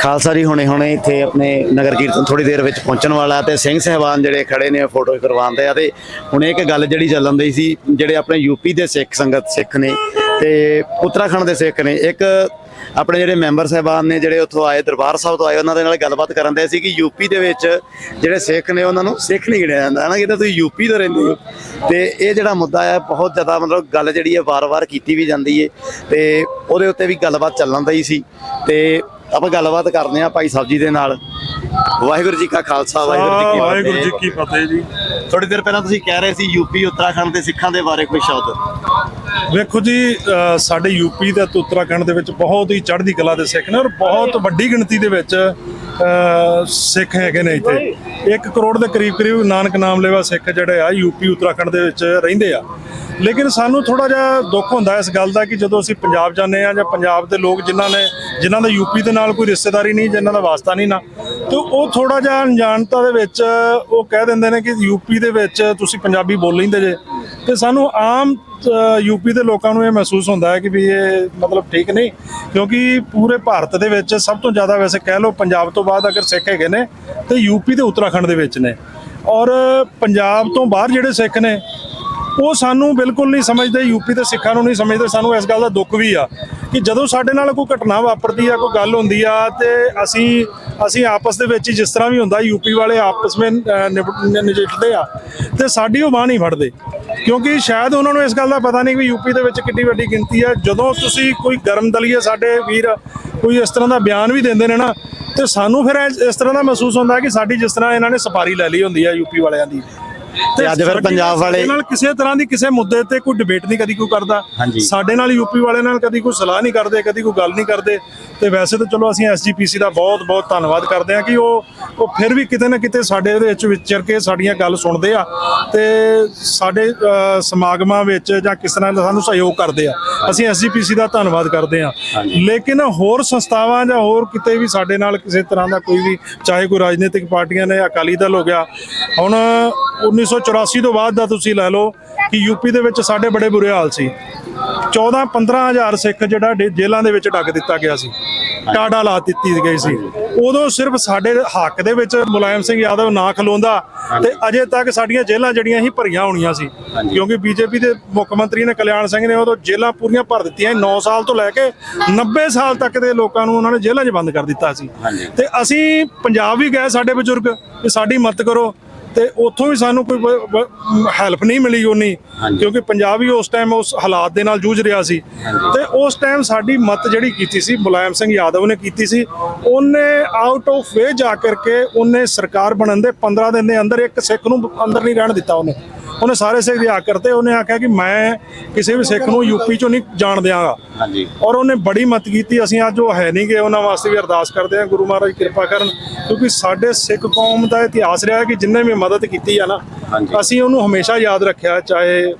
ਖਾਲਸਾ ਜੀ ਹੁਣੇ ਹੁਣੇ ਇੱਥੇ ਆਪਣੇ ਨਗਰ ਕੀਰਤਨ ਥੋੜੀ ਦੇਰ ਵਿੱਚ ਪਹੁੰਚਣ ਵਾਲਾ ਤੇ ਸਿੰਘ ਸਹਿਬਾਨ ਜਿਹੜੇ ਖੜੇ ਨੇ ਫੋਟੋ ਕਰਵਾਉਂਦੇ ਆ ਤੇ ਹੁਣ ਇੱਕ ਗੱਲ ਜਿਹੜੀ ਚੱਲਣ ਦੀ ਸੀ, ਜਿਹੜੇ ਆਪਣੇ ਯੂਪੀ ਦੇ ਸਿੱਖ ਸੰਗਤ ਸਿੱਖ ਨੇ ਤੇ ਉੱਤਰਾਖੰਡ ਦੇ ਸਿੱਖ ਨੇ, ਇੱਕ ਆਪਣੇ ਜਿਹੜੇ ਮੈਂਬਰ ਸਹਿਬਾਨ ਨੇ ਜਿਹੜੇ ਉੱਥੋਂ ਆਏ, ਦਰਬਾਰ ਸਾਹਿਬ ਤੋਂ ਆਏ, ਉਹਨਾਂ ਦੇ ਨਾਲ ਗੱਲਬਾਤ ਕਰਨ ਦੇ ਸੀ ਕਿ ਯੂਪੀ ਦੇ ਵਿੱਚ ਜਿਹੜੇ ਸਿੱਖ ਨੇ ਉਹਨਾਂ ਨੂੰ ਸਿੱਖ ਨਹੀਂ ਗਿਣਿਆ ਜਾਂਦਾ ਹੈ ਨਾ ਕਿਤੇ ਤੁਸੀਂ ਯੂਪੀ ਤੋਂ ਰਹਿੰਦੇ ਹੋ ਤੇ ਇਹ ਜਿਹੜਾ ਮੁੱਦਾ ਹੈ, ਬਹੁਤ ਜ਼ਿਆਦਾ ਮਤਲਬ ਗੱਲ ਜਿਹੜੀ ਹੈ ਵਾਰ-ਵਾਰ ਕੀਤੀ ਵੀ ਜਾਂਦੀ ਹੈ ਤੇ ਉਹਦੇ ਉੱਤੇ ਵੀ ਗੱਲਬਾਤ ਚੱਲਣ ਦੀ ਸੀ ਤੇ ਆਪਾਂ ਗੱਲਬਾਤ ਕਰਦੇ ਹਾਂ ਭਾਈ ਸਾਹਿਬ ਜੀ ਦੇ ਨਾਲ। ਵਾਹਿਗੁਰੂ ਜੀ ਕਾ ਖਾਲਸਾ ਵਾਹਿਗੁਰੂ ਜੀ ਕੀ ਫਤਿਹ। ਵਾਹਿਗੁਰੂ ਜੀ ਕੀ ਫਤਿਹ ਜੀ। ਥੋੜੀ ਦੇਰ ਪਹਿਲਾਂ ਤੁਸੀਂ ਕਹਿ ਰਹੇ ਸੀ ਯੂਪੀ ਉੱਤਰਾਖੰਡ ਦੇ ਸਿੱਖਾਂ ਦੇ ਬਾਰੇ ਕੋਈ ਸ਼ਬਦ। ਵੇਖੋ ਜੀ ਸਾਡੇ ਯੂਪੀ ਤੇ ਉੱਤਰਾਖੰਡ ਦੇ ਵਿੱਚ ਬਹੁਤ ਹੀ ਚੜ੍ਹਦੀ ਕਲਾ ਦੇ ਸਿੱਖ ਨੇ ਔਰ ਬਹੁਤ ਵੱਡੀ ਗਿਣਤੀ ਦੇ ਵਿੱਚ ਸਿੱਖ ਹੈਗੇ ਨੇ ਇੱਥੇ। 1 ਕਰੋੜ ਦੇ ਕਰੀਬ ਕਰੀਬ ਨਾਨਕ ਨਾਮ ਲੈਵਾ ਸਿੱਖ ਜਿਹੜੇ ਆ ਯੂਪੀ, ਉੱਤਰਾਖੰਡ ਦੇ ਵਿੱਚ ਰਹਿੰਦੇ ਆ। ਲੇਕਿਨ ਸਾਨੂੰ ਥੋੜਾ ਜਿਹਾ ਦੁੱਖ ਹੁੰਦਾ ਇਸ ਗੱਲ ਦਾ ਕਿ ਜਦੋਂ ਅਸੀਂ ਪੰਜਾਬ ਜਾਂਦੇ ਆ ਜਾਂ ਪੰਜਾਬ ਦੇ ਲੋਕ ਜਿਨ੍ਹਾਂ ਨੇ, ਜਿਨ੍ਹਾਂ ਦਾ ਯੂਪੀ ਦੇ ਨਾਲ ਕੋਈ ਰਿਸ਼ਤੇਦਾਰੀ ਨਹੀਂ, ਜਿਨ੍ਹਾਂ ਦਾ ਵਾਸਤਾ ਨਹੀਂ ਨਾ, ਤੇ ਉਹ ਥੋੜਾ ਜਿਹਾ ਅਣਜਾਣਤਾ ਦੇ ਵਿੱਚ ਉਹ ਕਹਿ ਦਿੰਦੇ ਨੇ ਕਿ ਯੂਪੀ ਦੇ ਵਿੱਚ ਤੁਸੀਂ ਪੰਜਾਬੀ ਬੋਲ ਲੈਂਦੇ ਜੇ। ਤੇ ਸਾਨੂੰ ਆਮ ਅ, ਯੂਪੀ ਦੇ ਲੋਕਾਂ ਨੂੰ ਇਹ ਮਹਿਸੂਸ ਹੁੰਦਾ ਹੈ ਕਿ ਵੀ ਇਹ ਮਤਲਬ ਠੀਕ ਨਹੀਂ ਕਿਉਂਕਿ ਪੂਰੇ ਭਾਰਤ ਦੇ ਵਿੱਚ ਸਭ ਤੋਂ ਜ਼ਿਆਦਾ ਵੈਸੇ ਕਹਿ ਲਓ ਪੰਜਾਬ ਤੋਂ ਬਾਅਦ ਅਗਰ ਸਿੱਖ ਹੈਗੇ ਨੇ ਤੇ ਯੂਪੀ ਤੇ ਉੱਤਰਾਖੰਡ ਦੇ ਵਿੱਚ ਨੇ। ਔਰ ਪੰਜਾਬ ਤੋਂ ਬਾਹਰ ਜਿਹੜੇ ਸਿੱਖ ਨੇ ਉਹ ਸਾਨੂੰ ਬਿਲਕੁਲ ਨਹੀਂ ਸਮਝਦੇ ਯੂਪੀ ਦੇ ਸਿੱਖਾਂ ਨੂੰ ਨਹੀਂ ਸਮਝਦੇ ਸਾਨੂੰ ਇਸ ਗੱਲ ਦਾ ਦੁੱਖ ਵੀ ਆ ਕਿ ਜਦੋਂ ਸਾਡੇ ਨਾਲ ਕੋਈ ਘਟਨਾ ਵਾਪਰਦੀ ਆ ਕੋਈ ਗੱਲ ਹੁੰਦੀ ਆ ਤੇ ਅਸੀਂ ਅਸੀਂ ਆਪਸ ਦੇ ਵਿੱਚ ਹੀ ਜਿਸ ਤਰ੍ਹਾਂ ਵੀ ਹੁੰਦਾ ਯੂਪੀ ਵਾਲੇ ਆਪਸ ਵਿੱਚ ਅਹ, ਨਜਿੱਠਦੇ ਆ ਤੇ ਸਾਡੀ ਉਹ ਬਾਹ ਨਹੀਂ ਫੜਦੇ। ਕਿਉਂਕਿ ਸ਼ਾਇਦ ਉਹਨਾਂ ਨੂੰ ਇਸ ਗੱਲ ਦਾ ਪਤਾ ਨਹੀਂ ਕਿ ਯੂਪੀ ਦੇ ਵਿੱਚ ਕਿੰਨੀ ਵੱਡੀ ਗਿਣਤੀ ਆ ਜਦੋਂ ਤੁਸੀਂ ਕੋਈ ਗਰਮ ਦਲੀਏ ਸਾਡੇ ਵੀਰ ਕੋਈ ਇਸ ਤਰ੍ਹਾਂ ਦਾ ਬਿਆਨ ਵੀ ਦਿੰਦੇ ਨੇ ਨਾ, ਤੇ ਸਾਨੂੰ ਫਿਰ ਇਸ ਤਰ੍ਹਾਂ ਦਾ ਮਹਿਸੂਸ ਹੁੰਦਾ ਕਿ ਸਾਡੀ ਜਿਸ ਤਰ੍ਹਾਂ ਇਹਨਾਂ ਨੇ ਸਪਾਰੀ ਲੈ ਲਈ ਹੁੰਦੀ ਆ ਯੂਪੀ ਵਾਲਿਆਂ ਦੀ। ਤੇ ਅੱਜ ਫਿਰ ਪੰਜਾਬ ਸਾਡੇ ਵਾਲੇ- ਨਾਲ ਕਿਸੇ ਤਰ੍ਹਾਂ ਦੀ ਕਿਸੇ ਮੁੱਦੇ ਤੇ ਕੋਈ ਡਿਬੇਟ ਨਹੀਂ ਕਦੀ ਕੋਈ ਕਰਦਾ। ਹਾਂਜੀ। ਸਾਡੇ ਨਾਲ ਯੂਪੀ ਵਾਲੇ ਨਾਲ ਕਦੀ ਕੋਈ ਸਲਾਹ ਨਹੀਂ ਕਰਦੇ ਕਦੀ ਕੋਈ ਗੱਲ ਨਹੀਂ ਕਰਦੇ। ਤੇ ਵੈਸੇ ਤਾਂ ਚਲੋ ਅਸੀਂ ਐਸਜੀਪੀਸੀ ਦਾ ਬਹੁਤ ਬਹੁਤ ਧੰਨਵਾਦ ਕਰਦੇ ਹਾਂ ਕਿ ਉਹ ਉਹ ਫਿਰ ਵੀ ਕਿਤੇ ਨਾ ਕਿਤੇ ਸਾਡੇ ਦੇ ਵਿੱਚ ਵਿਚਰ ਕੇ ਸਾਡੀਆਂ ਗੱਲ ਸੁਣਦੇ ਆ ਤੇ ਸਾਡੇ ਅ, ਸਮਾਗਮਾਂ ਵਿੱਚ ਜਾਂ ਕਿਸ ਤਰ੍ਹਾਂ ਦਾ ਸਾਨੂੰ ਸਹਿਯੋਗ ਕਰਦੇ ਆ। ਅਸੀਂ ਐਸਜੀਪੀਸੀ ਦਾ ਧੰਨਵਾਦ ਕਰਦੇ ਆ ਲੇਕਿਨ ਹੋਰ ਸੰਸਥਾਵਾਂ ਜਾਂ ਹੋਰ ਕਿਤੇ ਵੀ ਸਾਡੇ ਨਾਲ ਕਿਸੇ ਤਰ੍ਹਾਂ ਦਾ ਕੋਈ ਵੀ ਚਾਹੇ ਕੋਈ ਰਾਜਨੀਤਿਕ ਪਾਰਟੀਆਂ ਨੇ ਅਕਾਲੀ ਦਲ ਹੋ ਗਿਆ। ਹੁਣ 1984 ਤੋਂ ਬਾਅਦ ਦਾ ਤੁਸੀਂ ਲੈ ਲਓ ਕਿ ਯੂਪੀ ਦੇ ਵਿੱਚ ਸਾਡੇ ਬੜੇ ਬੁਰੇ ਹਾਲ ਸੀ। 14 15000 ਸਿੱਖ ਜਿਹੜਾ ਜੇਲ੍ਹਾਂ ਦੇ ਵਿੱਚ ਡੱਕ ਦਿੱਤਾ ਗਿਆ ਸੀ। ਟਾਡਾ ਲਾ ਦਿੱਤੀ ਗਈ ਸੀ। ਉਦੋਂ ਸਿਰਫ ਸਾਡੇ ਹੱਕ ਦੇ ਵਿੱਚ ਮੁਲਾਇਮ ਸਿੰਘ ਯਾਦਵ ਨਾ ਖਲੋਂਦਾ ਤੇ ਅਜੇ ਤੱਕ ਸਾਡੀਆਂ ਜੇਲ੍ਹਾਂ ਜਿਹੜੀਆਂ ਸੀ ਭਰੀਆਂ ਹੋਣੀਆਂ ਸੀ। ਕਿਉਂਕਿ ਬੀਜੇਪੀ ਦੇ ਮੁੱਖ ਮੰਤਰੀ ਨੇ ਕਲਿਆਣ ਸਿੰਘ ਨੇ ਉਦੋਂ ਜੇਲ੍ਹਾਂ ਪੂਰੀਆਂ ਭਰ ਦਿੱਤੀਆਂ 9 ਸਾਲ ਤੋਂ ਲੈ ਕੇ 90 ਸਾਲ ਤੱਕ ਦੇ ਲੋਕਾਂ ਨੂੰ ਉਹਨਾਂ ਨੇ ਜੇਲ੍ਹਾਂ 'ਚ ਬੰਦ ਕਰ ਦਿੱਤਾ ਸੀ। ਤੇ ਅਸੀਂ ਪੰਜਾਬ ਵੀ ਗਏ ਸਾਡੇ ਬਜ਼ੁਰਗ ਕਿ ਸਾਡੀ ਮਦਦ ਕਰੋ। ਤੇ ਉੱਥੋਂ ਵੀ ਸਾਨੂੰ ਕੋਈ ਹੈਲਪ ਨਹੀਂ ਮਿਲੀ ਉਨੀ ਕਿਉਂਕਿ ਪੰਜਾਬ ਵੀ ਉਸ ਟਾਈਮ ਉਸ ਹਾਲਾਤ ਦੇ ਨਾਲ ਜੂਝ ਰਿਹਾ ਸੀ। ਤੇ ਉਸ ਟਾਈਮ ਸਾਡੀ ਮਤ ਜਿਹੜੀ ਕੀਤੀ ਸੀ ਮੁਲਾਇਮ ਸਿੰਘ ਯਾਦਵ ਨੇ ਕੀਤੀ ਸੀ ਉਹਨੇ ਆਊਟ ਆਫ ਵੇ ਜਾ ਕਰਕੇ ਉਹਨੇ ਸਰਕਾਰ ਬਣਨ ਦੇ 15 ਦਿਨ ਦੇ ਅੰਦਰ ਇੱਕ ਸਿੱਖ ਨੂੰ ਅੰਦਰ ਨਹੀਂ ਰਹਿਣ ਦਿੱਤਾ ਉਹਨੇ। ਉਹਨੇ ਸਾਰੇ ਸਿੱਖ ਰਿਆ ਕਰਤੇ ਉਹਨੇ ਆਖਿਆ ਕਿ ਮੈਂ ਕਿਸੇ ਵੀ ਸਿੱਖ ਨੂੰ ਯੂਪੀ ਚੋਂ ਨਹੀਂ ਜਾਣ ਦਿਆਂਗਾ। ਹਾਂਜੀ। ਔਰ ਉਹਨੇ ਬੜੀ ਮਤ ਕੀਤੀ ਅਸੀਂ ਅੱਜ ਉਹ ਹੈ ਨਹੀਂ ਗਏ ਉਹਨਾਂ ਵਾਸਤੇ ਵੀ ਅਰਦਾਸ ਕਰਦੇ ਹਾਂ ਗੁਰੂ ਮਹਾਰਾਜ ਕਿਰਪਾ ਕਰਨ ਕਿਉਂਕਿ ਸਾਡੇ ਸਿੱਖ ਕੌਮ ਦਾ ਇਤਿਹਾਸ ਰਿਹਾ ਕਿ ਜਿੰਨੇ ਵੀ ਮਦਦ ਕੀਤੀ ਆ ਨਾ। ਅਸੀਂ ਉਹਨੂੰ ਹਮੇਸ਼ਾ ਯਾਦ ਰੱਖਿਆ ਚਾਹੇ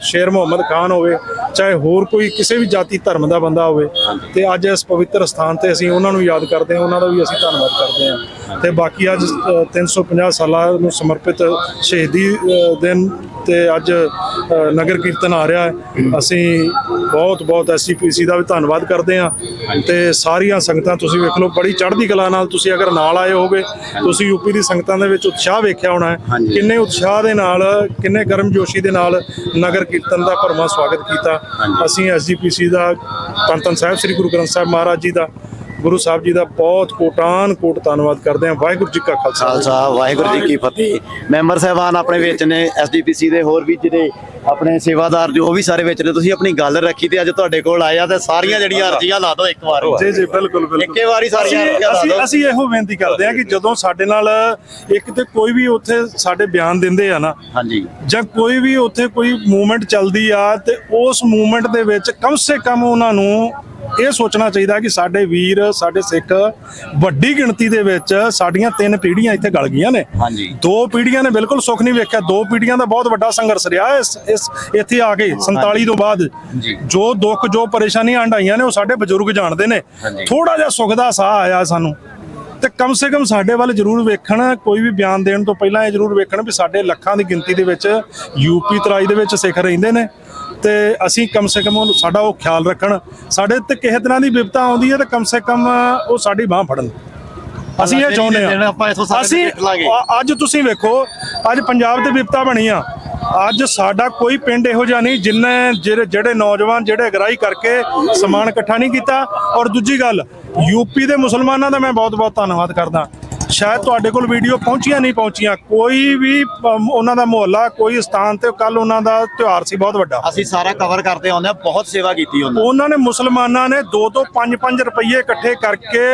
ਸ਼ੇਰ ਮੁਹੰਮਦ ਖਾਨ ਹੋਵੇ ਚਾਹੇ ਹੋਰ ਕੋਈ ਕਿਸੇ ਵੀ ਜਾਤੀ ਧਰਮ ਦਾ ਬੰਦਾ ਹੋਵੇ। ਤੇ ਅੱਜ ਇਸ ਪਵਿੱਤਰ ਸਥਾਨ ਤੇ ਅਸੀਂ ਉਹਨਾਂ ਨੂੰ ਯਾਦ ਕਰਦੇ ਹਾਂ ਉਹਨਾਂ ਦਾ ਵੀ ਅਸੀਂ ਧੰਨਵਾਦ ਕਰਦੇ ਹਾਂ। ਤੇ ਬਾਕੀ ਅੱਜ ਅ, 350 ਸਾਲਾਂ ਨੂੰ ਸਮਰਪਿਤ ਸ਼ਹੀਦੀ ਦਿਨ ਤੇ ਅੱਜ ਨਗਰ ਕੀਰਤਨ ਆ ਰਿਹਾ ਹੈ। ਅਸੀਂ ਬਹੁਤ ਬਹੁਤ ਐਸਜੀਪੀਸੀ ਦਾ ਵੀ ਧੰਨਵਾਦ ਕਰਦੇ ਹਾਂ ਤੇ ਸਾਰੀਆਂ ਸੰਗਤਾਂ ਤੁਸੀਂ ਵੇਖ ਲਓ ਬੜੀ ਚੜ੍ਹਦੀ ਕਲਾ ਨਾਲ ਤੁਸੀਂ ਅਗਰ ਨਾਲ ਆਏ ਹੋਗੇ ਤੁਸੀਂ ਯੂਪੀ ਦੀ ਸੰਗਤਾਂ ਦੇ ਵਿੱਚ ਉਤਸ਼ਾਹ ਵੇਖਿਆ ਹੋਣਾ ਹੈ। ਕਿੰਨੇ ਉਤਸ਼ਾਹ ਦੇ ਨਾਲ ਕਿੰਨੇ ਗਰਮਜੋਸ਼ੀ ਦੇ ਨਾਲ ਨਗਰ ਕੀਰਤਨ ਦਾ ਭਰਵਾਂ ਸਵਾਗਤ ਕੀਤਾ। ਅਸੀਂ ਐਸਜੀਪੀਸੀ ਦਾ ਧੰਨ ਧੰਨ ਸਾਹਿਬ ਸ੍ਰੀ ਗੁਰੂ ਗ੍ਰੰਥ ਸਾਹਿਬ ਮਹਾਰਾਜ ਜੀ ਦਾ ਗੁਰੂ ਸਾਹਿਬ ਜੀ ਦਾ ਬਹੁਤ ਕੋਟਾਨ ਕੋਟ ਧੰਨਵਾਦ ਕਰਦੇ ਹਾਂ। ਵਾਹਿਗੁਰੂ ਜੀ ਕਾ ਖਾਲਸਾ। ਖਾਲਸਾ ਵਾਹਿਗੁਰੂ ਜੀ ਕੀ ਫਤਿਹ। ਮੈਂਬਰ ਸਹਿਬਾਨ ਆਪਣੇ ਵਿੱਚ ਨੇ ਐਸਡੀਪੀਸੀ ਦੇ ਹੋਰ ਵੀ ਜਿਹੜੇ ਆਪਣੇ ਸੇਵਾਦਾਰ ਜੋ ਵੀ ਸਾਰੇ ਵਿੱਚ ਨੇ। ਤੁਸੀਂ ਆਪਣੀ ਗੱਲ ਰੱਖੀ ਤੇ ਅੱਜ ਤੁਹਾਡੇ ਕੋਲ ਆਇਆ ਤੇ ਸਾਰੀਆਂ ਜਿਹੜੀਆਂ ਅਰਜ਼ੀਆਂ ਲਾ ਦਿਓ ਇੱਕ ਵਾਰ। ਜੀ ਜੀ ਬਿਲਕੁਲ ਬਿਲਕੁਲ। ਇੱਕੇ ਵਾਰੀ ਸਾਰੀਆਂ ਅਸੀਂ- ਅਰਜ਼ੀਆਂ ਲਾ ਅਸੀਂ ਦਿਓ। ਅਸੀਂ ਇਹੋ ਬੇਨਤੀ ਕਰਦੇ ਹਾਂ ਕਿ ਜਦੋਂ ਸਾਡੇ ਨਾਲ ਇੱਕ ਤੇ ਕੋਈ ਵੀ ਉੱਥੇ ਸਾਡੇ ਬਿਆਨ ਦਿੰਦੇ ਆ ਨਾ ਹਾਂਜੀ। ਜਾਂ ਕੋਈ ਵੀ ਉੱਥੇ ਕੋਈ ਮੂਵਮੈਂਟ ਚੱਲਦੀ ਆ ਤੇ ਉਸ ਮੂਵਮੈਂਟ ਦੇ ਵਿੱਚ ਕਮ ਸੇ ਕਮ ਉਹਨਾਂ ਨੂੰ ਇਹ ਸੋਚਣਾ ਚਾਹੀਦਾ ਕਿ ਸਾਡੇ ਵੀਰ ਸਾਡੇ ਸਿੱਖ ਵੱਡੀ ਗਿਣਤੀ ਦੇ ਵਿੱਚ ਸਾਡੀਆਂ ਤਿੰਨ ਪੀੜ੍ਹੀਆਂ ਇੱਥੇ ਗਲ ਗਈਆਂ ਨੇ। ਹਾਂਜੀ। ਦੋ ਪੀੜ੍ਹੀਆਂ ਨੇ ਬਿਲਕੁਲ ਸੁੱਖ ਨਹੀਂ ਵੇਖਿਆ ਦੋ ਪੀੜ੍ਹੀਆਂ ਦਾ ਬਹੁਤ ਵੱਡਾ ਸੰਘਰਸ਼ ਰਿਹਾ ਇਸ ਇਸ ਇੱਥੇ ਆ ਕੇ 47 ਤੋਂ ਬਾਅਦ। ਜੀ। ਦੁੱਖ ਜੋ ਪਰੇਸ਼ਾਨੀਆਂ ਹੰਡਾਈਆਂ ਨੇ ਉਹ ਸਾਡੇ ਬਜ਼ੁਰਗ ਜਾਣਦੇ ਨੇ। ਥੋੜਾ ਜਿਹਾ ਸੁੱਖ ਦਾ ਸਾਹ ਆਇਆ ਸਾਨੂੰ। ਤੇ ਕਮ ਸੇ ਕਮ ਸਾਡੇ ਵੱਲ ਜ਼ਰੂਰ ਵੇਖਣ ਕੋਈ ਵੀ ਬਿਆਨ ਦੇਣ ਤੋਂ ਪਹਿਲਾਂ ਇਹ ਜ਼ਰੂਰ ਵੇਖਣ ਵੀ ਸਾਡੇ ਲੱਖਾਂ ਦੀ ਗਿਣਤੀ ਦੇ ਵਿੱਚ ਯੂਪੀ ਤਰਾਈ ਦੇ ਵਿੱਚ ਸਿੱਖ ਰਹਿੰਦੇ ਨੇ। ਤੇ ਅਸੀਂ ਕਮ ਸੇ ਕਮ ਉਹਨੂੰ- ਸਾਡਾ ਉਹ ਖਿਆਲ ਰੱਖਣ ਸਾਡੇ ਤੇ ਕਿਸੇ ਤਰ੍ਹਾਂ ਦੀ ਵਿਪਤਾ ਆਉਂਦੀ ਹੈ ਤੇ ਕਮ ਸੇ ਕਮ ਉਹ ਸਾਡੀ ਬਾਹ ਫੜਨ। ਅਸੀਂ ਇਹ ਚਾਹੁੰਦੇ ਸਾਰੇ ਅਸੀਂ ਅੱਜ ਤੁਸੀਂ ਵੇਖੋ ਅੱਜ ਪੰਜਾਬ ਤੇ ਵਿਪਤਾ ਬਣੀ ਆ। ਅੱਜ ਸਾਡਾ ਕੋਈ ਪਿੰਡ ਇਹੋ ਜਿਹਾ ਨਹੀਂ ਜਿੰਨੇ ਜਿਹੜੇ ਜਿਹੜੇ ਨੌਜਵਾਨ ਜਿਹੜੇ ਅਗਰਾਈ ਕਰਕੇ ਸਮਾਨ ਇਕੱਠਾ ਨਹੀਂ ਕੀਤਾ। ਔਰ ਦੂਜੀ ਗੱਲ ਯੂਪੀ ਦੇ ਮੁਸਲਮਾਨਾਂ ਦਾ ਮੈਂ ਬਹੁਤ ਬਹੁਤ ਧੰਨਵਾਦ ਕਰਦਾ। ਸ਼ਾਇਦ ਤੁਹਾਡੇ ਕੋਲ ਵੀਡੀਓ ਪਹੁੰਚੀਆਂ ਨਹੀਂ ਪਹੁੰਚੀਆਂ। ਕੋਈ ਵੀ ਅਮ, ਉਹਨਾਂ ਦਾ ਮੁਹੱਲਾ ਕੋਈ ਸਥਾਨ ਤੇ ਕੱਲ ਉਹਨਾਂ ਦਾ ਤਿਉਹਾਰ ਸੀ ਬਹੁਤ ਵੱਡਾ। ਅਸੀਂ ਸਾਰਾ ਕਵਰ ਕਰਦੇ ਆਉਂਦੇ ਆ ਬਹੁਤ ਸੇਵਾ ਕੀਤੀ ਉਹਨਾਂ ਨੇ। ਉਹਨਾਂ ਨੇ ਮੁਸਲਮਾਨਾਂ ਨੇ 2-2 5-5 ਰੁਪਏ ਇਕੱਠੇ ਕਰਕੇ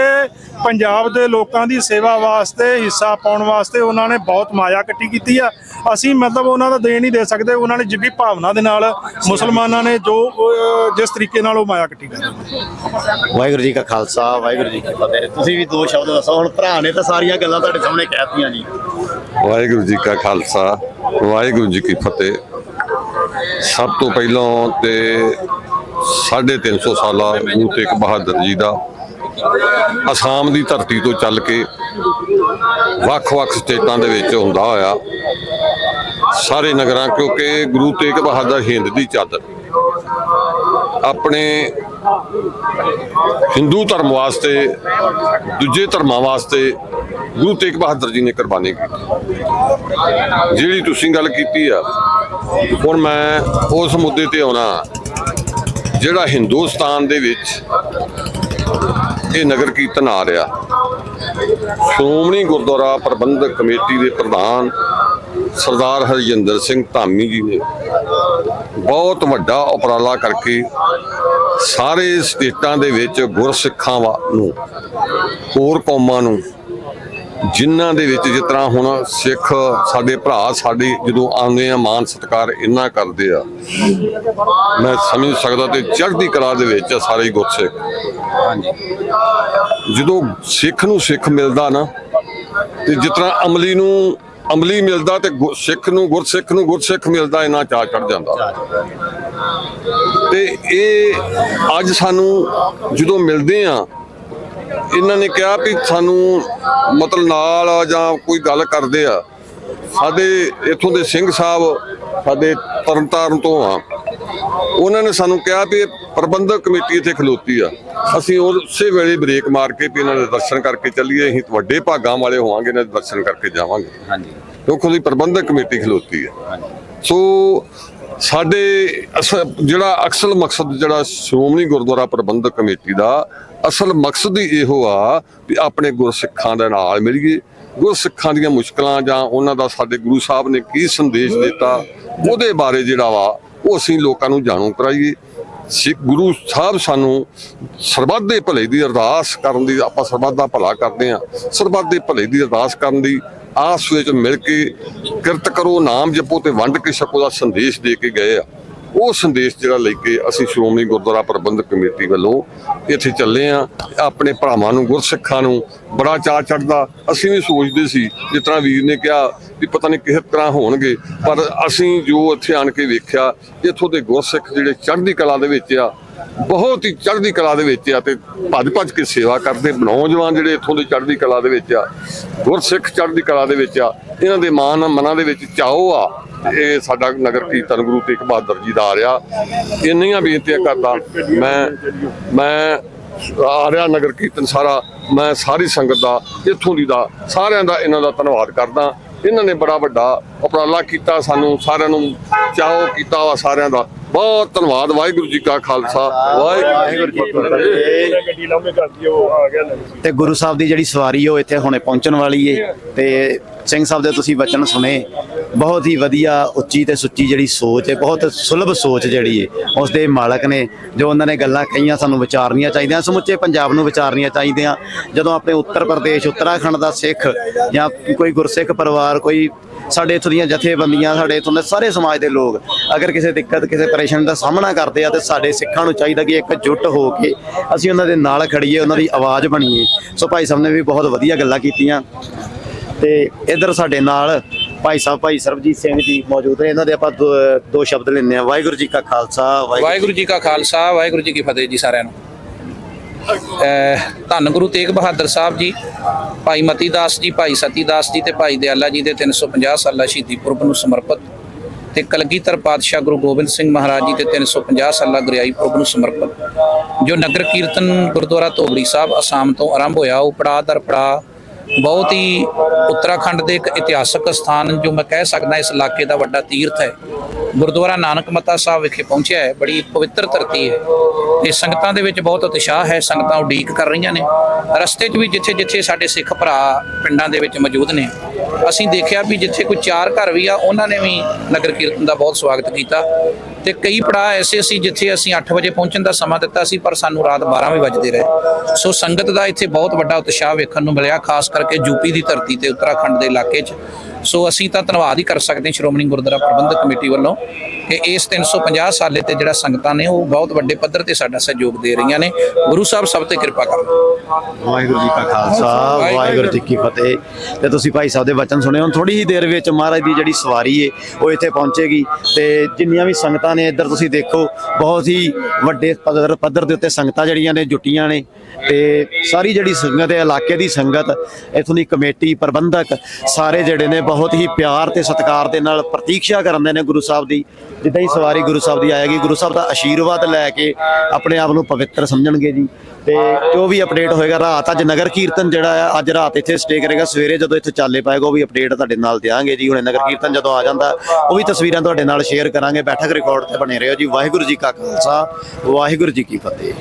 ਪੰਜਾਬ ਦੇ ਲੋਕਾਂ ਦੀ ਸੇਵਾ ਵਾਸਤੇ ਹਿੱਸਾ ਪਾਉਣ ਵਾਸਤੇ ਉਹਨਾਂ ਨੇ ਬਹੁਤ ਮਾਇਆ ਇਕੱਠੀ ਕੀਤੀ ਆ। ਅਸੀਂ ਮਤਲਬ ਉਹਨਾਂ ਦਾ ਦੇ ਨਹੀਂ ਦੇ ਸਕਦੇ ਉਹਨਾਂ ਨੇ ਜਿੱਡੀ ਭਾਵਨਾ ਦੇ ਨਾਲ ਮੁਸਲਮਾਨਾਂ ਨੇ ਜੋ ਅਹ, ਜਿਸ ਤਰੀਕੇ ਨਾਲ ਉਹ ਮਾਇਆ ਇਕੱਠੀ ਕੀਤੀ ਵਾਹਿਗੁਰੂ ਜੀ ਕਾ ਖਾਲਸਾ ਵਾਹਿਗੁਰੂ ਜੀ ਕੀ ਫਤਿਹ। ਤੁਸੀਂ ਵੀ ਦੋ ਸ਼ਬਦ ਦੱਸੋ ਹੁਣ ਭਰਾ ਨੇ ਤਾਂ ਸਾਰੀਆਂ ਗੱਲਾਂ ਤੁਹਾਡੇ ਸਾਹਮਣੇ ਕਹਿਤੀਆਂ ਜੀ। ਵਾਹਿਗੁਰੂ ਜੀ ਕਾ ਖਾਲਸਾ, ਵਾਹਿਗੁਰੂ ਜੀ ਕੀ ਫਤਿਹ। ਸਭ ਤੋਂ ਪਹਿਲਾਂ ਤੇ 350 ਸਾਲਾ ਗੁਰੂ ਤੇਗ ਬਹਾਦਰ ਜੀ ਦਾ ਅਸਾਮ ਦੀ ਧਰਤੀ ਤੋਂ ਚੱਲ ਕੇ ਵੱਖ-ਵੱਖ ਸਟੇਟਾਂ ਦੇ ਵਿੱਚ ਹੁੰਦਾ ਹੋਇਆ। ਸਾਰੇ ਨਗਰਾਂ ਕਿਉਂਕਿ ਗੁਰੂ ਤੇਗ ਬਹਾਦਰ ਹਿੰਦ ਦੀ ਚਾਦਰ। ਆਪਣੇ ਹਿੰਦੂ ਧਰਮ ਵਾਸਤੇ, ਦੂਜੇ ਧਰਮਾਂ ਵਾਸਤੇ ਗੁਰੂ ਤੇਗ ਬਹਾਦਰ ਜੀ ਨੇ ਕੁਰਬਾਨੀ ਕੀਤੀ। ਜਿਹੜੀ ਤੁਸੀਂ ਗੱਲ ਕੀਤੀ ਆ, ਹੁਣ ਮੈਂ ਉਸ ਮੁੱਦੇ ਤੇ ਆਉਣਾ। ਜਿਹੜਾ ਹਿੰਦੁਸਤਾਨ ਦੇ ਵਿੱਚ ਇਹ ਨਗਰ ਕੀਰਤਨ ਆ ਰਿਹਾ, ਸ਼੍ਰੋਮਣੀ ਗੁਰਦੁਆਰਾ ਪ੍ਰਬੰਧਕ ਕਮੇਟੀ ਦੇ ਪ੍ਰਧਾਨ ਸਰਦਾਰ ਹਰਜਿੰਦਰ ਸਿੰਘ ਧਾਮੀ ਜੀ ਨੇ ਬਹੁਤ ਵੱਡਾ ਉਪਰਾਲਾ ਕਰਕੇ ਸਾਰੇ ਸਟੇਟਾਂ ਦੇ ਵਿੱਚ ਗੁਰਸਿੱਖਾਂ ਵਾ- ਨੂੰ ਹੋਰ ਕੌਮਾਂ ਨੂੰ ਜਿਨ੍ਹਾਂ ਦੇ ਵਿੱਚ ਜਿਸ ਤਰ੍ਹਾਂ ਹੁਣ ਸਿੱਖ ਸਾਡੇ ਭਰਾ, ਸਾਡੇ ਜਦੋਂ ਆਉਂਦੇ ਆ, ਮਾਨ ਸਤਿਕਾਰ ਇੰਨਾ ਕਰਦੇ ਆ, ਮੈਂ ਸਮਝ ਸਕਦਾ ਤੇ ਚੜ੍ਹਦੀ ਕਲਾ ਦੇ ਵਿੱਚ ਆ ਸਾਰੇ ਹੀ ਗੁਰਸਿੱਖ। ਜਦੋਂ ਸਿੱਖ ਨੂੰ ਸਿੱਖ ਮਿਲਦਾ ਨਾ, ਤੇ ਜਿਸ ਤਰ੍ਹਾਂ ਅਮਲੀ ਨੂੰ ਅਮਲੀ ਮਿਲਦਾ ਤੇ ਗੁ- ਸਿੱਖ ਨੂੰ ਗੁਰਸਿੱਖ ਨੂੰ ਗੁਰਸਿੱਖ ਮਿਲਦਾ, ਇੰਨਾ ਚਾਅ ਚੜ ਜਾਂਦਾ। ਤੇ ਇਹ ਅੱਜ ਸਾਨੂੰ ਜਦੋਂ ਮਿਲਦੇ ਆ ਇਹਨਾਂ ਨੇ ਕਿਹਾ ਵੀ ਸਾਨੂੰ ਮਤਲਬ ਨਾਲ ਜਾਂ ਕੋਈ ਗੱਲ ਕਰਦੇ ਆ। ਸਾਡੇ ਇੱਥੋਂ ਦੇ ਸਿੰਘ ਸਾਹਿਬ ਸਾਡੇ ਤਰਨਤਾਰਨ ਤੋਂ ਆ। ਉਹਨਾਂ ਨੇ ਸਾਨੂੰ ਕਿਹਾ ਵੀ ਪ੍ਰਬੰਧਕ ਕਮੇਟੀ ਇੱਥੇ ਖਲੋਤੀ ਆ। ਅਸੀਂ ਉਸੇ ਵੇਲੇ ਬ੍ਰੇਕ ਮਾਰ ਕੇ ਵੀ ਇਹਨਾਂ ਦੇ ਦਰਸ਼ਨ ਕਰਕੇ ਚੱਲੀਏ ਅਸੀਂ ਵੱਡੇ ਭਾਗਾਂ ਵਾਲੇ ਹੋਵਾਂਗੇ ਇਹਨਾਂ ਦੇ ਦਰਸ਼ਨ ਕਰਕੇ ਜਾਵਾਂਗੇ। ਹਾਂਜੀ। ਕਿਉਂਕਿ ਪ੍ਰਬੰਧਕ ਕਮੇਟੀ ਖਲੋਤੀ ਹੈ ਸੋ ਸਾਡੇ ਜਿਹੜਾ ਅਸਲ ਮਕਸਦ ਜਿਹੜਾ ਸ਼੍ਰੋਮਣੀ ਗੁਰਦੁਆਰਾ ਪ੍ਰਬੰਧਕ ਕਮੇਟੀ ਦਾ ਅਸਲ ਮਕਸਦ ਹੀ ਇਹੋ ਆ ਵੀ ਆਪਣੇ ਗੁਰਸਿੱਖਾਂ ਦੇ ਨਾਲ ਮਿਲੀਏ। ਗੁਰਸਿੱਖਾਂ ਦੀਆਂ ਮੁਸ਼ਕਲਾਂ ਜਾਂ ਉਹਨਾਂ ਦਾ ਸਾਡੇ ਗੁਰੂ ਸਾਹਿਬ ਨੇ ਕੀ ਸੰਦੇਸ਼ ਦਿੱਤਾ, ਉਹਦੇ ਬਾਰੇ ਜਿਹੜਾ ਵਾ, ਉਹ ਅਸੀਂ ਲੋਕਾਂ ਨੂੰ ਜਾਣੂ ਕਰਾਈਏ। ਸਿੱਖ ਗੁਰੂ ਸਾਹਿਬ ਸਾਨੂੰ ਸਰਬੱਤ ਦੇ ਭਲੇ ਦੀ ਅਰਦਾਸ ਕਰਨ ਦੀ, ਆਪਾਂ ਸਰਬੱਤ ਦਾ ਭਲਾ ਕਰਦੇ ਆ ਸਰਬੱਤ ਦੇ ਭਲੇ ਦੀ ਅਰਦਾਸ ਕਰਨ ਦੀ ਆਸ ਵਿੱਚ ਮਿਲ ਕੇ ਕਿਰਤ ਕਰੋ, ਨਾਮ ਜਪੋ ਤੇ ਵੰਡ ਕੇ ਛਕੋ ਦਾ ਸੰਦੇਸ਼ ਦੇ ਕੇ ਗਏ ਆ। ਉਹ ਸੰਦੇਸ਼ ਜਿਹੜਾ ਲੈ ਕੇ ਅਸੀਂ ਸ਼੍ਰੋਮਣੀ ਗੁਰਦੁਆਰਾ ਪ੍ਰਬੰਧਕ ਕਮੇਟੀ ਵੱਲੋਂ ਇੱਥੇ ਚੱਲੇ ਆ ਆਪਣੇ ਭਰਾਵਾਂ ਨੂੰ, ਗੁਰਸਿੱਖਾਂ ਨੂੰ ਬੜਾ ਚਾਅ ਚੜਦਾ ਅਸੀਂ ਵੀ ਸੋਚਦੇ ਸੀ, ਜਿਸ ਤਰ੍ਹਾਂ ਵੀਰ ਨੇ ਕਿਹਾ ਵੀ ਪਤਾ ਨਹੀਂ ਕਿਸ ਤਰ੍ਹਾਂ ਹੋਣਗੇ, ਪਰ ਅਸੀਂ ਜੋ ਇੱਥੇ ਆਣ ਕੇ ਵੇਖਿਆ, ਇੱਥੋਂ ਦੇ ਗੁਰਸਿੱਖ ਜਿਹੜੇ ਚੜ੍ਹਦੀ ਕਲਾ ਦੇ ਵਿੱਚ ਆ ਬਹੁਤ ਹੀ ਚੜ੍ਹਦੀ ਕਲਾ ਦੇ ਵਿੱਚ ਆ ਤੇ ਭੱਜ ਭੱਜ ਕੇ ਸੇਵਾ ਕਰਦੇ। ਨੌਜਵਾਨ ਜਿਹੜੇ ਇੱਥੋਂ ਦੇ ਚੜ੍ਹਦੀ ਕਲਾ ਦੇ ਵਿੱਚ ਆ, ਗੁਰਸਿੱਖ ਚੜ੍ਹਦੀ ਕਲਾ ਦੇ ਵਿੱਚ ਆ, ਇਹਨਾਂ ਦੇ ਮਾਨ ਮਨਾਂ ਦੇ ਵਿੱਚ ਚਾਓ ਆ। ਇਹ ਸਾਡਾ ਨਗਰ ਕੀਰਤਨ ਗੁਰੂ ਤੇਗ ਬਹਾਦਰ ਜੀ ਦਾ ਆ ਰਿਹਾ। ਇੰਨੀਆਂ ਬੇਨਤੀਆਂ ਕਰਦਾ, ਮੈਂ ਮੈਂ ਆ ਰਿਹਾ ਨਗਰ ਕੀਰਤਨ ਸਾਰਾ, ਮੈਂ ਸਾਰੀ ਸੰਗਤ ਦਾ, ਇੱਥੋਂ ਦੀ ਦਾ, ਸਾਰਿਆਂ ਦਾ, ਇਹਨਾਂ ਦਾ ਧੰਨਵਾਦ ਕਰਦਾ। ਇਹਨਾਂ ਨੇ ਬੜਾ ਵੱਡਾ ਉਪਰਾਲਾ ਕੀਤਾ ਸਾਨੂੰ, ਸਾਰਿਆਂ ਨੂੰ ਚਾਓ ਕੀਤਾ ਵਾ ਸਾਰਿਆਂ ਦਾ। ਬਹੁਤ ਧੰਨਵਾਦ ਵਾਹਿਗੁਰੂ ਜੀ ਕਾ ਖਾਲਸਾ ਵਾਹਿਗੁਰੂ ਜੀ ਕੀ ਫਤਿਹ। ਗੱਡੀ ਲਾਉਂਦੇ ਕਰਦੀ ਉਹ ਆ ਗਿਆ ਤੇ ਗੁਰੂ ਸਾਹਿਬ ਦੀ ਜਿਹੜੀ ਸਵਾਰੀ ਉਹ ਇੱਥੇ ਹੁਣੇ ਪਹੁੰਚਣ ਵਾਲੀ ਏ ਤੇ ਸਿੰਘ ਸਾਹਿਬ ਦੇ ਤੁਸੀਂ ਬਚਨ ਸੁਣੇ, ਬਹੁਤ ਹੀ ਵਧੀਆ ਉੱਚੀ ਤੇ ਸੁੱਚੀ ਜਿਹੜੀ ਸੋਚ ਹੈ, ਬਹੁਤ ਸੁਲਭ ਸੋਚ ਜਿਹੜੀ ਹੈ ਉਸ ਦੇ ਮਾਲਕ ਨੇ, ਜੋ ਉਹਨਾਂ ਨੇ ਗੱਲਾਂ ਕਹੀਆਂ, ਸਾਨੂੰ ਵਿਚਾਰਨੀਆਂ ਚਾਹੀਦੀਆਂ, ਸਮੁੱਚੇ ਪੰਜਾਬ ਨੂੰ ਵਿਚਾਰਨੀਆਂ ਚਾਹੀਦੀਆਂ। ਜਦੋਂ ਆਪਣੇ ਉੱਤਰ ਪ੍ਰਦੇਸ਼, ਉੱਤਰਾਖੰਡ ਦਾ ਸਿੱਖ ਜਾਂ ਕੋਈ ਗੁਰਸਿੱਖ ਪਰਿਵਾਰ, ਕੋਈ ਸਾਡੇ ਇੱਥੋਂ ਦੀਆਂ ਜਥੇਬੰਦੀਆਂ, ਸਾਡੇ ਇੱਥੋਂ ਦੇ ਸਾਰੇ ਸਮਾਜ ਦੇ ਲੋਕ ਅਗਰ ਕਿਸੇ ਦਿੱਕਤ, ਕਿਸੇ ਪਰੇਸ਼ਾਨੀ ਦਾ ਸਾਹਮਣਾ ਕਰਦੇ ਆ ਤੇ ਸਾਡੇ ਸਿੱਖਾਂ ਨੂੰ ਚਾਹੀਦਾ ਕਿ ਇੱਕ ਜੁੱਟ ਹੋ ਕੇ ਅਸੀਂ ਉਹਨਾਂ ਦੇ ਨਾਲ ਖੜੀਏ ਉਹਨਾਂ ਦੀ ਆਵਾਜ਼ ਬਣੀਏ। ਸੋ ਭਾਈ ਸਾਹਿਬ ਨੇ ਵੀ ਬਹੁਤ ਵਧੀਆ ਗੱਲਾਂ ਕੀਤੀਆਂ। ਤੇ ਇਧਰ ਸਾਡੇ ਨਾਲ ਭਾਈ ਸਾਹਿਬ, ਭਾਈ ਸਰਬਜੀਤ ਸਿੰਘ ਜੀ ਮੌਜੂਦ ਨੇ। ਇਹਨਾਂ ਦੇ ਆਪਾਂ ਦੋ- ਦੋ ਸ਼ਬਦ ਲੈਣੇ ਆ ਵਾਹਿਗੁਰੂ ਜੀ ਕਾ ਖਾਲਸਾ, ਵਾਹਿਗੁਰੂ ਜੀ ਕਾ ਖਾਲਸਾ, ਵਾਹਿਗੁਰੂ ਜੀ ਕੀ ਫਤਿਹ ਜੀ ਸਾਰਿਆਂ ਨੂੰ। ਧੰਨ ਗੁਰੂ ਤੇਗ ਬਹਾਦਰ ਸਾਹਿਬ ਜੀ, ਭਾਈ ਮਤੀ ਦਾਸ ਜੀ, ਭਾਈ ਸਤੀ ਦਾਸ ਜੀ ਤੇ ਭਾਈ ਦਿਆਲਾ ਜੀ ਦੇ 350 ਸਾਲਾ ਸ਼ਹੀਦੀ ਪੁਰਬ ਨੂੰ ਸਮਰਪਿਤ ਤੇ ਕਲਗੀਧਰ ਪਾਤਸ਼ਾਹ ਗੁਰੂ ਗੋਬਿੰਦ ਸਿੰਘ ਮਹਾਰਾਜ ਜੀ ਤੇ 350 ਸਾਲਾ ਗੁਰਿਆਈ ਪੁਰਬ ਨੂੰ ਸਮਰਪਿਤ। ਜੋ ਨਗਰ ਕੀਰਤਨ ਗੁਰਦੁਆਰਾ ਧੋਬੜੀ ਸਾਹਿਬ ਅਸਾਮ ਤੋਂ ਆਰੰਭ ਹੋਇਆ, ਉਹ ਪੜਾਅ ਦਰ ਪੜਾਅ ਬਹੁਤ ਹੀ ਉੱਤਰਾਖੰਡ ਦੇ ਇੱਕ ਇਤਿਹਾਸਕ ਸਥਾਨ ਜੋ ਮੈਂ ਕਹਿ ਸਕਦਾ ਇਸ ਇਲਾਕੇ ਦਾ ਵੱਡਾ ਤੀਰਥ ਹੈ। ਗੁਰਦੁਆਰਾ ਨਾਨਕ ਮੱਤਾ ਸਾਹਿਬ ਵਿਖੇ ਪਹੁੰਚਿਆ ਹੈ। ਬੜੀ ਪਵਿੱਤਰ ਧਰਤੀ ਹੈ। ਤੇ ਸੰਗਤਾਂ ਦੇ ਵਿੱਚ ਬਹੁਤ ਉਤਸ਼ਾਹ ਹੈ। ਸੰਗਤਾਂ ਉਡੀਕ ਕਰ ਰਹੀਆਂ ਨੇ। ਰਸਤੇ 'ਚ ਵੀ ਜਿੱਥੇ ਜਿੱਥੇ ਸਾਡੇ ਸਿੱਖ ਭਰਾ ਪਿੰਡਾਂ ਦੇ ਵਿੱਚ ਮੌਜੂਦ ਨੇ, ਅਸੀਂ ਦੇਖਿਆ ਵੀ ਜਿੱਥੇ ਕੋਈ ਚਾਰ ਘਰ ਵੀ ਆ, ਉਹਨਾਂ ਨੇ ਵੀ ਨਗਰ ਕੀਰਤਨ ਦਾ ਬਹੁਤ ਸਵਾਗਤ ਕੀਤਾ। ਤੇ ਕਈ ਪੜਾਅ ਐਸੇ ਸੀ ਜਿੱਥੇ ਅਸੀਂ 8 ਵਜੇ ਪਹੁੰਚਣ ਦਾ ਸਮਾਂ ਦਿੱਤਾ ਸੀ, ਪਰ ਸਾਨੂੰ ਰਾਤ 12 ਵਜੇ ਵੱਜਦੇ ਰਹੇ। ਸੋ ਸੰਗਤ ਦਾ ਇੱਥੇ ਬਹੁਤ ਵੱਡਾ ਉਤਸ਼ਾਹ ਵੇਖਣ ਨੂੰ ਮਿਲਿਆ, ਖਾਸ ਕਰਕੇ ਯੂਪੀ ਦੀ ਧਰਤੀ ਤੇ ਉੱਤਰਾਖੰਡ ਦੇ ਇਲਾਕੇ 'ਚ। ਸੋ ਅਸੀਂ ਤਾਂ ਧੰਨਵਾਦ ਹੀ ਕਰ ਸਕਦੇ ਹਾਂ ਸ਼੍ਰੋਮਣੀ ਗੁਰਦੁਆਰਾ ਪ੍ਰਬੰਧਕ ਕਮੇਟੀ ਵੱਲੋਂ। ਕਿ ਇਸ 350 ਸਾਲੇ ਤੇ ਜਿਹੜਾ ਸੰਗਤਾਂ ਨੇ, ਉਹ ਬਹੁਤ ਵੱਡੇ ਪੱਧਰ ਤੇ ਸਾਡਾ ਸਹਿਯੋਗ ਦੇ ਰਹੀਆਂ ਨੇ। ਗੁਰੂ ਸਾਹਿਬ ਸਭ ਤੇ ਕਿਰਪਾ ਕਰਨ ਵਾਹਿਗੁਰੂ ਜੀ ਕਾ ਖਾਲਸਾ, ਵਾਹਿਗੁਰੂ ਜੀ ਕੀ ਫਤਿਹ। ਤੇ ਤੁਸੀਂ ਭਾਈ ਸਾਹਿਬ ਦੇ ਵਚਨ ਸੁਣੇ ਹੁਣ ਥੋੜੀ ਹੀ ਦੇਰ ਵਿੱਚ ਮਹਾਰਾਜ ਦੀ ਜਿਹੜੀ ਸਵਾਰੀ ਏ, ਉਹ ਇੱਥੇ ਪਹੁੰਚੇਗੀ। ਤੇ ਜਿੰਨੀਆਂ ਵੀ ਸੰਗਤਾਂ ਨੇ ਇੱਧਰ ਤੁਸੀਂ ਦੇਖੋ, ਬਹੁਤ ਹੀ ਵੱਡੇ ਪੱਧਰ ਪੱਧਰ ਦੇ ਉੱਤੇ ਸੰਗਤਾਂ ਜਿਹੜੀਆਂ ਨੇ, ਜੁਟੀਆਂ ਨੇ। ਤੇ ਸਾਰੀ ਜਿਹੜੀ ਸੰਗਤ ਹੈ, ਇਲਾਕੇ ਦੀ ਸੰਗਤ, ਇਥੋਂ ਦੀ ਕਮੇਟੀ, ਪ੍ਰਬੰਧਕ, ਸਾਰੇ ਜਿਹੜੇ ਨੇ, ਬਹੁਤ ਹੀ ਪਿਆਰ ਤੇ ਸਤਿਕਾਰ ਦੇ ਨਾਲ ਪ੍ਰਤੀક્ષਾ ਕਰਦੇ ਨੇ ਗੁਰੂ ਸਾਹਿਬ ਦੀ। ਜਿੱਦਾਂ ਹੀ ਸਵਾਰੀ ਗੁਰੂ ਸਾਹਿਬ ਦੀ ਆਏਗੀ, ਗੁਰੂ ਸਾਹਿਬ ਦਾ ਆਸ਼ੀਰਵਾਦ ਲੈ ਕੇ ਆਪਣੇ ਆਪ ਨੂੰ ਪਵਿੱਤਰ ਸਮਝਣਗੇ ਜੀ। ਤੇ ਜੋ ਵੀ ਅਪਡੇਟ ਹੋਏਗਾ, ਰਾਤ ਅੱਜ ਨਗਰ ਕੀਰਤਨ ਜਿਹੜਾ ਆ, ਅੱਜ ਰਾਤ ਇੱਥੇ ਸਟੇ ਕਰੇਗਾ, ਸਵੇਰੇ ਜਦੋਂ ਇੱਥੇ ਚਾਲੇ ਪਾਏਗਾ, ਉਹ ਵੀ ਅਪਡੇਟ ਤੁਹਾਡੇ ਨਾਲ ਦਿਆਂਗੇ ਜੀ। ਹੁਣੇ ਨਗਰ ਕੀਰਤਨ ਜਦੋਂ ਆ ਜਾਂਦਾ, ਉਹ ਵੀ ਤਸਵੀਰਾਂ ਤੁਹਾਡੇ ਨਾਲ ਸ਼ੇਅਰ ਕਰਾਂਗੇ। ਬੈਠਕ ਰਿਕਾਰਡ ਤੇ ਬਣੇ ਰਹੋ ਜੀ। ਵਾਹਿਗੁਰੂ ਜੀ ਕਾ ਖਾਲਸਾ, ਵਾਹਿਗੁਰੂ ਜੀ ਕੀ ਫਤਿਹ।